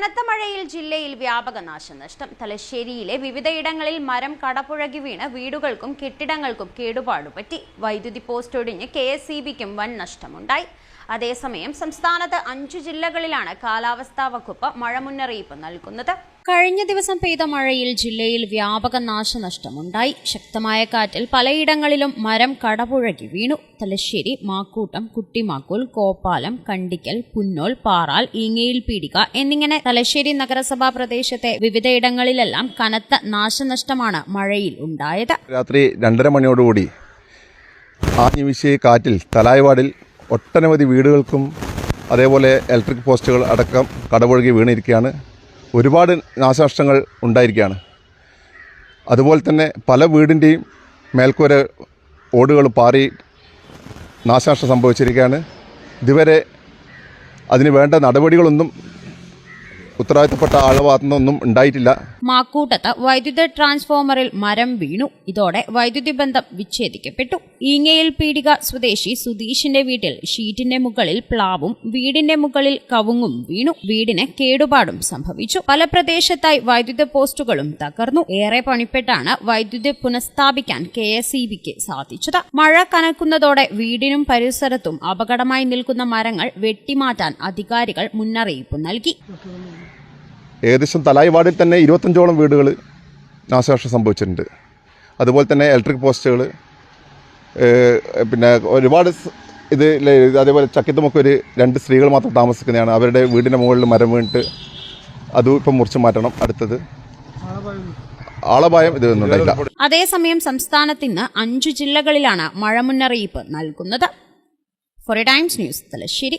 കനത്ത മഴയിൽ ജില്ലയിൽ വ്യാപക നാശനഷ്ടം. തലശ്ശേരിയിലെ വിവിധയിടങ്ങളിൽ മരം കടപുഴകി വീണ് വീടുകൾക്കും കെട്ടിടങ്ങൾക്കും കേടുപാടുപറ്റി. വൈദ്യുതി പോസ്റ്റ് ഒടിഞ്ഞ് കെ എസ് ഇ ബിക്കും വൻ നഷ്ടമുണ്ടായി. അതേസമയം സംസ്ഥാനത്ത് അഞ്ചു ജില്ലകളിലാണ് കാലാവസ്ഥാ വകുപ്പ് മഴ മുന്നറിയിപ്പ് നൽകുന്നത്. കഴിഞ്ഞ ദിവസം പെയ്ത മഴയിൽ ജില്ലയിൽ വ്യാപക നാശനഷ്ടമുണ്ടായി. ശക്തമായ കാറ്റിൽ പലയിടങ്ങളിലും മരം കടപുഴകി വീണു. തലശ്ശേരി മാക്കൂട്ടം കുട്ടിമാക്കൂൽ കോപ്പാലം കണ്ടിക്കൽ പുന്നോൽ പാറാൽ ഈങ്ങയിൽ പീടിക എന്നിങ്ങനെ തലശ്ശേരി നഗരസഭാ പ്രദേശത്തെ വിവിധയിടങ്ങളിലെല്ലാം കനത്ത നാശനഷ്ടമാണ് മഴയിൽ ഉണ്ടായത്. രാത്രി രണ്ടര മണിയോടുകൂടി വീശിയ കാറ്റിൽ തലായവാടിൽ ഒട്ടനവധി വീടുകൾക്കും അതേപോലെ ഇലക്ട്രിക് പോസ്റ്റുകൾ അടക്കം കടപുഴകി വീണിരിക്കുകയാണ്. ഒരുപാട് നാശനഷ്ടങ്ങൾ ഉണ്ടായിരിക്കുകയാണ്. അതുപോലെ തന്നെ പല വീടിന്റെയും മേൽക്കൂര ഓടുകൾ പാറി നാശനഷ്ടം സംഭവിച്ചിരിക്കുകയാണ്. ഇതുവരെ അതിന് വേണ്ട നടപടികളൊന്നും ഉത്തരവാദിത്തപ്പെട്ട ആളുടെ ഉണ്ടായിട്ടില്ല. മാക്കൂട്ടത്ത് വൈദ്യുത ട്രാൻസ്ഫോമറിൽ മരം വീണു. ഇതോടെ വൈദ്യുതി ബന്ധം വിച്ഛേദിക്കപ്പെട്ടു. ഈങ്ങയിൽ പീടിക സ്വദേശി സുധീഷിന്റെ വീട്ടിൽ ഷീറ്റിന്റെ മുകളിൽ പ്ലാവും വീടിന്റെ മുകളിൽ കവുങ്ങും വീണു. വീടിന് കേടുപാടും സംഭവിച്ചു. പല പ്രദേശത്തായി വൈദ്യുത പോസ്റ്റുകളും തകർന്നു. ഏറെ പണിപ്പെട്ടാണ് വൈദ്യുതി പുനഃസ്ഥാപിക്കാൻ കെ എസ് ഇ ബിക്ക് സാധിച്ചത്. മഴ കനക്കുന്നതോടെ വീടിനും പരിസരത്തും അപകടമായി നിൽക്കുന്ന മരങ്ങൾ വെട്ടിമാറ്റാൻ അധികാരികൾ മുന്നറിയിപ്പ് നൽകി. ഏകദേശം തലായി വാർഡിൽ തന്നെ ഇരുപത്തഞ്ചോളം വീടുകൾ നാശനഷ്ടം സംഭവിച്ചിട്ടുണ്ട്. അതുപോലെ തന്നെ ഇലക്ട്രിക് പോസ്റ്റുകൾ പിന്നെ ഒരുപാട് ഇത് അതേപോലെ ചക്കിത്തുമൊക്കെ ഒരു രണ്ട് സ്ത്രീകൾ മാത്രം താമസിക്കുന്നതാണ്. അവരുടെ വീടിന്റെ മുകളിൽ മരം വീണിട്ട് അതും ഇപ്പം മുറിച്ച് മാറ്റണം. അടുത്തത് ആളപായം അതേസമയം സംസ്ഥാനത്ത് ഇന്ന് അഞ്ചു ജില്ലകളിലാണ് മഴ മുന്നറിയിപ്പ് നൽകുന്നത് ഫോർ ടൈംസ് ന്യൂസ് തലശ്ശേരി.